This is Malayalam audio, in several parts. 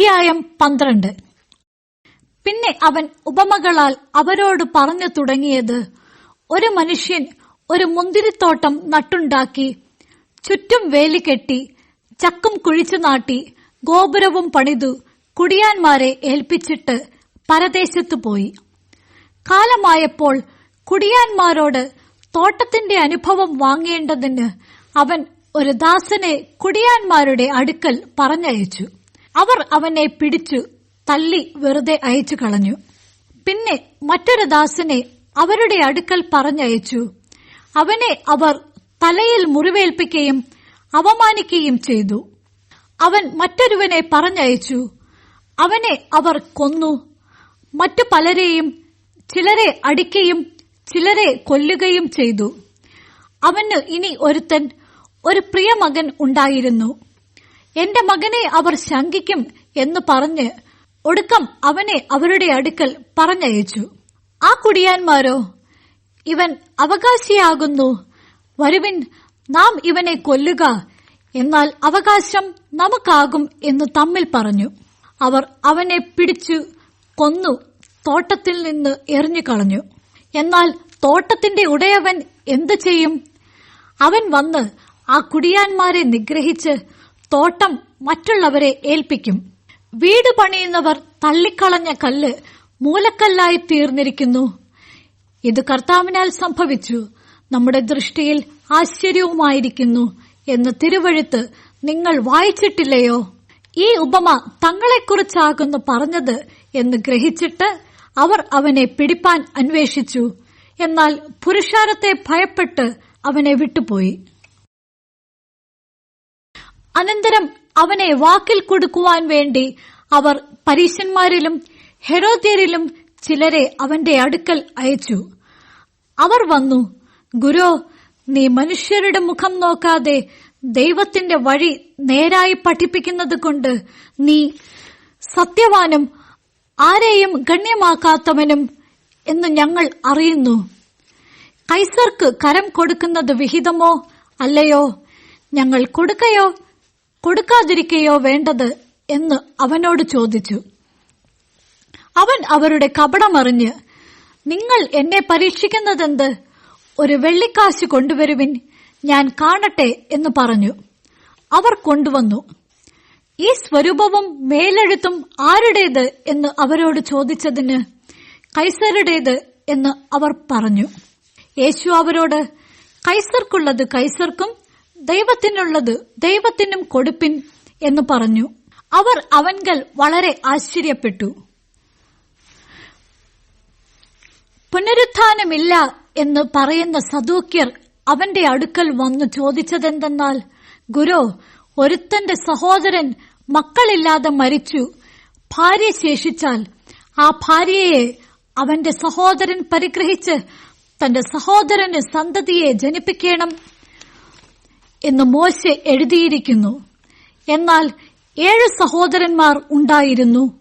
അധ്യായം പന്ത്രണ്ട്. പിന്നെ അവൻ ഉപമകളാൽ അവരോട് പറഞ്ഞു തുടങ്ങിയത് ഒരു മനുഷ്യൻ ഒരു മുന്തിരിത്തോട്ടം നട്ടുണ്ടാക്കി ചുറ്റും വേലി കെട്ടി ചക്കും കുഴിച്ചു നാട്ടി ഗോപുരവും പണിതു കുടിയാന്മാരെ ഏൽപ്പിച്ചിട്ട് പരദേശത്തു പോയി. കാലമായപ്പോൾ കുടിയാന്മാരോട് തോട്ടത്തിന്റെ അനുഭവം വാങ്ങേണ്ടതിന് അവൻ ഒരു ദാസനെ കുടിയാന്മാരുടെ അടുക്കൽ പറഞ്ഞയച്ചു. അവർ അവനെ പിടിച്ചു തല്ലി വെറുതെ അയച്ചു കളഞ്ഞു. പിന്നെ മറ്റൊരു ദാസനെ അവരുടെ അടുക്കൽ പറഞ്ഞയച്ചു. അവനെ അവർ തലയിൽ മുറിവേൽപ്പിക്കുകയും അവമാനിക്കുകയും ചെയ്തു. അവൻ മറ്റൊരുവനെ പറഞ്ഞയച്ചു. അവനെ അവർ കൊന്നു. മറ്റു പലരെയും ചിലരെ അടിക്കുകയും ചിലരെ കൊല്ലുകയും ചെയ്തു. അവന് ഇനി ഒരുത്തൻ ഒരു പ്രിയമകൻ ഉണ്ടായിരുന്നു. എന്റെ മകനെ അവർ ശങ്കിക്കും എന്ന് പറഞ്ഞ് ഒടുക്കം അവനെ അവരുടെ അടുക്കൽ പറഞ്ഞയച്ചു. ആ കുടിയാന്മാരോ ഇവൻ അവകാശിയാകുന്നു. വരുവിൻ നാം ഇവനെ കൊല്ലുക. എന്നാൽ അവകാശം നമുക്കാകും എന്ന് തമ്മിൽ പറഞ്ഞു. അവർ അവനെ പിടിച്ചു കൊന്നു തോട്ടത്തിൽ നിന്ന് എറിഞ്ഞു കളഞ്ഞു. എന്നാൽ തോട്ടത്തിന്റെ ഉടയവൻ എന്തു ചെയ്യും? അവൻ വന്ന് ആ കുടിയാന്മാരെ നിഗ്രഹിച്ച് തോട്ടം മറ്റുള്ളവരെ ഏൽപ്പിക്കും. വീട് പണിയുന്നവർ തള്ളിക്കളഞ്ഞ കല്ല് മൂലക്കല്ലായി തീർന്നിരിക്കുന്നു. ഇത് കർത്താവിനാൽ സംഭവിച്ചു. നമ്മുടെ ദൃഷ്ടിയിൽ ആശ്ചര്യവുമായിരിക്കുന്നു എന്ന് തിരുവഴുത്ത് നിങ്ങൾ വായിച്ചിട്ടില്ലയോ? ഈ ഉപമ തങ്ങളെക്കുറിച്ചാകുന്നു പറഞ്ഞത് എന്ന് ഗ്രഹിച്ചിട്ട് അവർ അവനെ പിടിപ്പാൻ അന്വേഷിച്ചു. എന്നാൽ പുരുഷാരത്തെ ഭയപ്പെട്ട് അവനെ വിട്ടുപോയി. അനന്തരം അവനെ വാക്കിൽ കൊടുക്കുവാൻ വേണ്ടി അവർ പരീശന്മാരിലും ഹെരോദ്യരിലും ചിലരെ അവന്റെ അടുക്കൽ അയച്ചു. അവർ വന്നു ഗുരു നീ മനുഷ്യരുടെ മുഖം നോക്കാതെ ദൈവത്തിന്റെ വഴി നേരായി പഠിപ്പിക്കുന്നത് കൊണ്ട് നീ സത്യവാനും ആരെയും ഗണ്യമാക്കാത്തവനും എന്ന് ഞങ്ങൾ അറിയുന്നു. കൈസർക്ക് കരം കൊടുക്കുന്നത് വിഹിതമോ അല്ലയോ? ഞങ്ങൾ കൊടുക്കയോ? കൊടുക്കാതിരിക്കയോ വേണ്ടത് എന്ന് അവനോട് ചോദിച്ചു. അവൻ അവരുടെ കപടമറിഞ്ഞ് നിങ്ങൾ എന്നെ പരീക്ഷിക്കുന്നതെന്ത്? ഒരു വെള്ളിക്കാശ് കൊണ്ടുവരുവിൻ ഞാൻ കാണട്ടെ എന്ന് പറഞ്ഞു. അവർ കൊണ്ടുവന്നു. ഈ സ്വരൂപവും മേലെഴുത്തും ആരുടേത്? എന്ന് അവരോട് ചോദിച്ചതിന് കൈസരുടേത്? എന്ന് അവർ പറഞ്ഞു. യേശു അവരോട് കൈസർക്കുള്ളത് കൈസർക്കും ദൈവത്തിനുള്ളത് ദൈവത്തിനും കൊടുപ്പിൻ എന്ന് പറഞ്ഞു. അവർ അവൻകൾ വളരെ ആശ്ചര്യപ്പെട്ടു. പുനരുത്ഥാനമില്ല എന്ന് പറയുന്ന സദൂക്യർ അവന്റെ അടുക്കൽ വന്നു ചോദിച്ചതെന്തെന്നാൽ ഗുരു ഒരുത്തന്റെ സഹോദരൻ മക്കളില്ലാതെ മരിച്ചു. ഭാര്യ ശേഷിച്ചാൽ ആ ഭാര്യയെ അവന്റെ സഹോദരൻ പരിഗ്രഹിച്ച് തന്റെ സഹോദരന് സന്തതിയെ ജനിപ്പിക്കണം എന്ന് മോശ എഴുതിയിരിക്കുന്നു. എന്നാൽ ഏഴ് സഹോദരന്മാർ ഉണ്ടായിരുന്നു.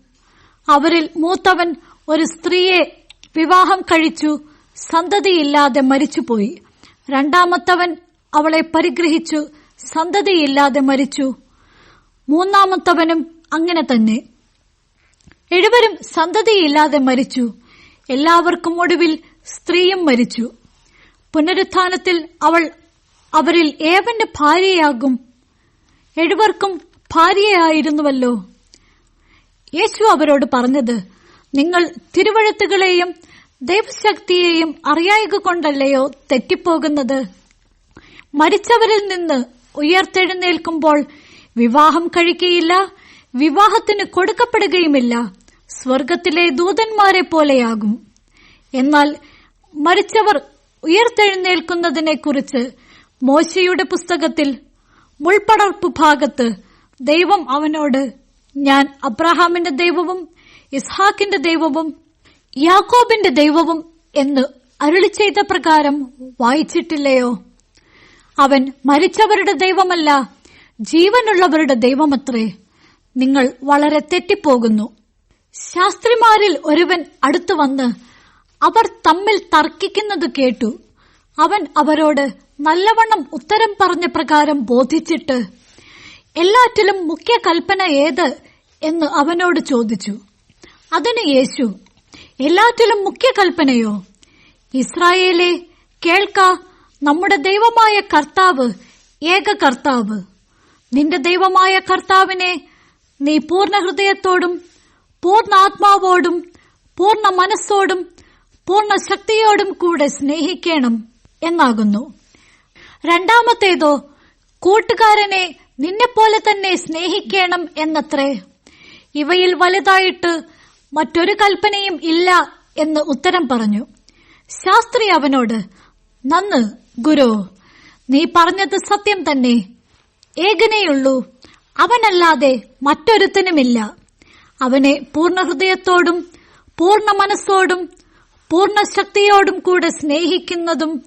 അവരിൽ മൂത്തവൻ ഒരു സ്ത്രീയെ വിവാഹം കഴിച്ചു സന്തതിയില്ലാതെ മരിച്ചുപോയി. രണ്ടാമത്തവൻ അവളെ പരിഗ്രഹിച്ചു സന്തതിയില്ലാതെ മരിച്ചു. മൂന്നാമത്തവനും അങ്ങനെ തന്നെ. എഴുവരും സന്തതിയില്ലാതെ മരിച്ചു. എല്ലാവർക്കും ഒടുവിൽ സ്ത്രീയും മരിച്ചു. പുനരുത്ഥാനത്തിൽ അവൾ അവരിൽ ഏവന്റെ ഭാര്യയാകും? എഴുവർക്കും ഭാര്യയായിരുന്നുവല്ലോ. യേശു അവരോട് പറഞ്ഞത് നിങ്ങൾ തിരുവഴുത്തുകളെയും ദൈവശക്തിയെയും അറിയായക കൊണ്ടല്ലയോ തെറ്റിപ്പോകുന്നത്? മരിച്ചവരിൽ നിന്ന് ഉയർത്തെഴുന്നേൽക്കുമ്പോൾ വിവാഹം കഴിക്കുകയില്ല വിവാഹത്തിന് കൊടുക്കപ്പെടുകയുമില്ല സ്വർഗത്തിലെ ദൂതന്മാരെ പോലെയാകും. എന്നാൽ മരിച്ചവർ ഉയർത്തെഴുന്നേൽക്കുന്നതിനെക്കുറിച്ച് മോശയുടെ പുസ്തകത്തിൽ മുൾപ്പടർപ്പ് ഭാഗത്ത് ദൈവം അവനോട് ഞാൻ അബ്രഹാമിന്റെ ദൈവവും ഇസ്ഹാക്കിന്റെ ദൈവവും യാക്കോബിന്റെ ദൈവവും എന്ന് അരുളി ചെയ്ത പ്രകാരം വായിച്ചിട്ടില്ലയോ? അവൻ മരിച്ചവരുടെ ദൈവമല്ല ജീവനുള്ളവരുടെ ദൈവമത്രേ. നിങ്ങൾ വളരെ തെറ്റിപ്പോകുന്നു. ശാസ്ത്രിമാരിൽ ഒരുവൻ അടുത്തു വന്ന് അവർ തമ്മിൽ തർക്കിക്കുന്നത് കേട്ടു. അവൻ അവരോട് നല്ലവണ്ണം ഉത്തരം പറഞ്ഞ പ്രകാരം ബോധിച്ചിട്ട് എല്ലാറ്റിലും മുഖ്യ കൽപ്പന ഏത്? എന്ന് അവനോട് ചോദിച്ചു. അതിന് യേശു എല്ലാറ്റിലും മുഖ്യ കൽപ്പനയോ? ഇസ്രായേലെ കേൾക്ക നമ്മുടെ ദൈവമായ കർത്താവ് ഏക കർത്താവ്. നിന്റെ ദൈവമായ കർത്താവിനെ നീ പൂർണ ഹൃദയത്തോടും പൂർണ ആത്മാവോടും പൂർണ മനസ്സോടും പൂർണ ശക്തിയോടും കൂടെ സ്നേഹിക്കണം. എന്നാകുന്നു. രണ്ടാമത്തേതോ കൂട്ടുകാരനെ നിന്നെപ്പോലെ തന്നെ സ്നേഹിക്കണം എന്നത്രേ. ഇവയിൽ വലുതായിട്ട് മറ്റൊരു കൽപ്പനയും ഇല്ല എന്ന് ഉത്തരം പറഞ്ഞു. ശാസ്ത്രി അവനോട് നന്ന് ഗുരു നീ പറഞ്ഞത് സത്യം തന്നെ. ഏകനെയുള്ളൂ. അവനല്ലാതെ മറ്റൊരുത്തനുമില്ല. അവനെ പൂർണ ഹൃദയത്തോടും പൂർണ മനസ്സോടും പൂർണ ശക്തിയോടും കൂടെ സ്നേഹിക്കുന്നതും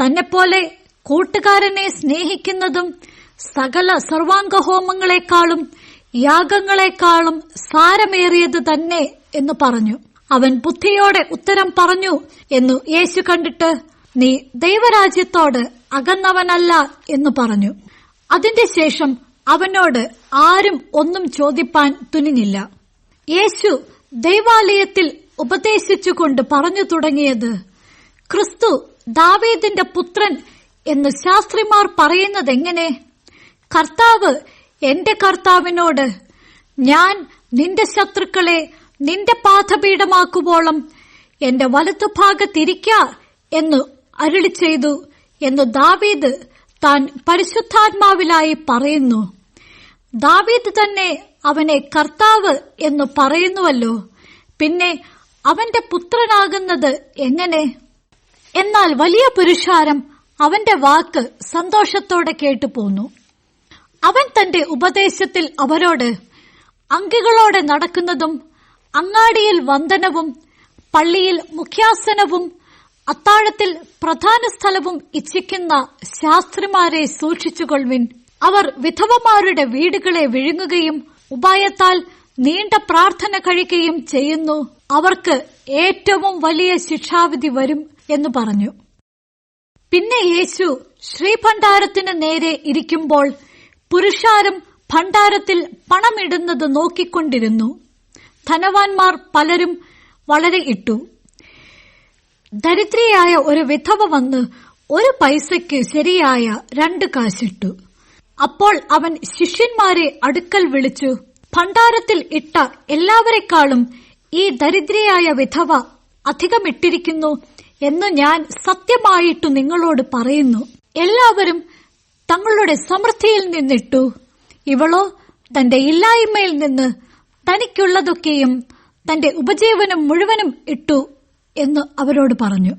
തന്നെപ്പോലെ കൂട്ടുകാരനെ സ്നേഹിക്കുന്നതും സകല സർവാംഗഹോമങ്ങളെക്കാളും യാഗങ്ങളെക്കാളും സാരമേറിയത് തന്നെ എന്ന് പറഞ്ഞു. അവൻ ബുദ്ധിയോടെ ഉത്തരം പറഞ്ഞു എന്നു യേശു കണ്ടിട്ട് നീ ദൈവരാജ്യത്തോട് അകന്നവനല്ല എന്ന് പറഞ്ഞു. അതിന്റെ ശേഷം അവനോട് ആരും ഒന്നും ചോദിപ്പാൻ തുനിഞ്ഞില്ല. യേശു ദൈവാലയത്തിൽ ഉപദേശിച്ചുകൊണ്ട് പറഞ്ഞു തുടങ്ങിയത് ക്രിസ്തു ദാവീദിന്റെ പുത്രൻ എന്ന് ശാസ്ത്രിമാർ പറയുന്നത് എങ്ങനെ? കർത്താവ് എന്റെ കർത്താവിനോട് ഞാൻ നിന്റെ ശത്രുക്കളെ നിന്റെ പാദപീഠമാക്കുവോളം എന്റെ വലത്തുഭാഗത്തിരിക്ക എന്ന് അരുളി ചെയ്തു എന്ന് ദാവീദ് താൻ പരിശുദ്ധാത്മാവിലായി പറയുന്നു. ദാവീദ് തന്നെ അവനെ കർത്താവ് എന്ന് പറയുന്നുവല്ലോ. പിന്നെ അവന്റെ പുത്രനാകുന്നത് എങ്ങനെ? എന്നാൽ വലിയ പുരുഷാരം അവന്റെ വാക്ക് സന്തോഷത്തോടെ കേട്ടുപോന്നു അവൻ തന്റെ ഉപദേശത്തിൽ അവരോട് അങ്കികളോടെ നടക്കുന്നതും അങ്ങാടിയിൽ വന്ദനവും പള്ളിയിൽ മുഖ്യാസനവും അത്താഴത്തിൽ പ്രധാന സ്ഥലവും ഇച്ഛിക്കുന്ന ശാസ്ത്രിമാരെ സൂക്ഷിച്ചുകൊള്ളുവിൻ. അവർ വിധവമാരുടെ വീടുകളെ വിഴുങ്ങുകയും ഉപായത്താൽ നീണ്ട പ്രാർത്ഥന കഴിക്കുകയും ചെയ്യുന്നു. അവർക്ക് ഏറ്റവും വലിയ ശിക്ഷാവിധി വരും എന്ന് പറഞ്ഞു. പിന്നെ യേശു ശ്രീഭണ്ഡാരത്തിന് നേരെ ഇരിക്കുമ്പോൾ പുരുഷാരം ഭണ്ഡാരത്തിൽ പണമിടുന്നത് നോക്കിക്കൊണ്ടിരുന്നു. ധനവാന്മാർ പലരും വളരെ ഇട്ടു. ദരിദ്രയായ ഒരു വിധവ വന്ന് ഒരു പൈസയ്ക്ക് ശരിയായ രണ്ട് കാശിട്ടു. അപ്പോൾ അവൻ ശിഷ്യന്മാരെ അടുക്കൽ വിളിച്ചു ഭണ്ഡാരത്തിൽ ഇട്ട എല്ലാവരെക്കാളും ഈ ദരിദ്രയായ വിധവ അധികമിട്ടിരിക്കുന്നു. എന്ന് ഞാൻ സത്യമായിട്ടു നിങ്ങളോട് പറയുന്നു. എല്ലാവരും തങ്ങളുടെ സമൃദ്ധിയിൽ നിന്നിട്ടു. ഇവളോ തന്റെ ഇല്ലായ്മയിൽ നിന്ന് തനിക്കുള്ളതൊക്കെയും തന്റെ ഉപജീവനം മുഴുവനും ഇട്ടു എന്ന് അവരോട് പറഞ്ഞു.